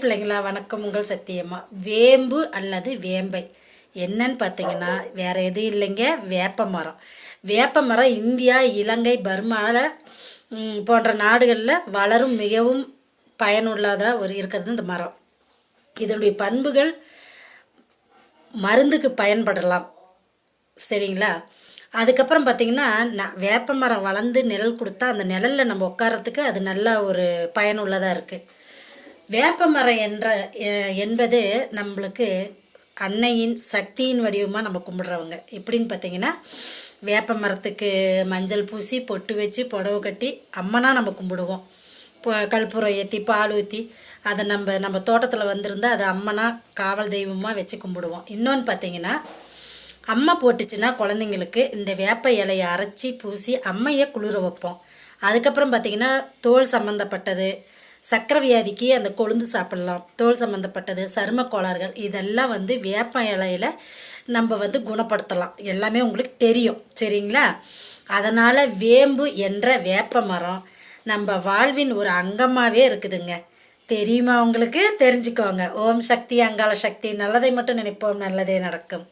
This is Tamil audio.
பிள்ளைங்களா வணக்கம். உங்கள் சத்தியம்மா. வேம்பு அல்லது வேம்பை. என்னன்னு பார்த்தீங்கன்னா வேற எதுவும் இல்லைங்க. வேப்ப மரம். வேப்ப மரம் இந்தியா இலங்கை பர்மாவில் போன்ற நாடுகளில் வளரும் மிகவும் பயனுள்ளதாக ஒரு இருக்கிறது இந்த மரம். இதனுடைய பண்புகள் மருந்துக்கு பயன்படலாம். சரிங்களா? அதுக்கப்புறம் பார்த்திங்கன்னா ந வேப்ப மரம் வளர்ந்து நிழல் கொடுத்தா அந்த நிழலில் நம்ம உட்காரத்துக்கு அது நல்ல ஒரு பயனுள்ளதாக இருக்குது வேப்ப மரம் என்ற என்பது நம்மளுக்கு அன்னையின் சக்தியின் வடிவமாக நம்ம கும்பிட்றவங்க. எப்படின்னு பார்த்தீங்கன்னா வேப்ப மரத்துக்கு மஞ்சள் பூசி பொட்டு வச்சு புடவை கட்டி அம்மனாக நம்ம கும்பிடுவோம். இப்போ கற்பூரம் ஏற்றி பால் ஊற்றி அதை நம்ம நம்ம தோட்டத்தில் வந்திருந்தால் அதை அம்மனாக காவல் தெய்வமாக வச்சு கும்பிடுவோம். இன்னொன்று பார்த்தீங்கன்னா அம்மை போட்டுச்சுன்னா குழந்தைங்களுக்கு இந்த வேப்ப இலையை அரைச்சி பூசி அம்மையை குளிர வைப்போம். அதுக்கப்புறம் பார்த்திங்கன்னா தோல் சம்மந்தப்பட்டது சக்கரை வியாதிக்கு அந்த கொழுந்து சாப்பிட்லாம். தோல் சம்மந்தப்பட்டது சரும கோளாறுகள் இதெல்லாம் வந்து வேப்ப இலையில நம்ம வந்து குணப்படுத்தலாம். எல்லாமே உங்களுக்கு தெரியும். சரிங்களா? அதனால் வேம்பு என்ற வேப்ப மரம் நம்ம வாழ்வின் ஒரு அங்கமாகவே இருக்குதுங்க. தெரியுமா உங்களுக்கு? தெரிஞ்சுக்கோங்க. ஓம் சக்தி அங்கால சக்தி. நல்லதை மட்டும் நினைப்போம். நல்லதே நடக்கும்.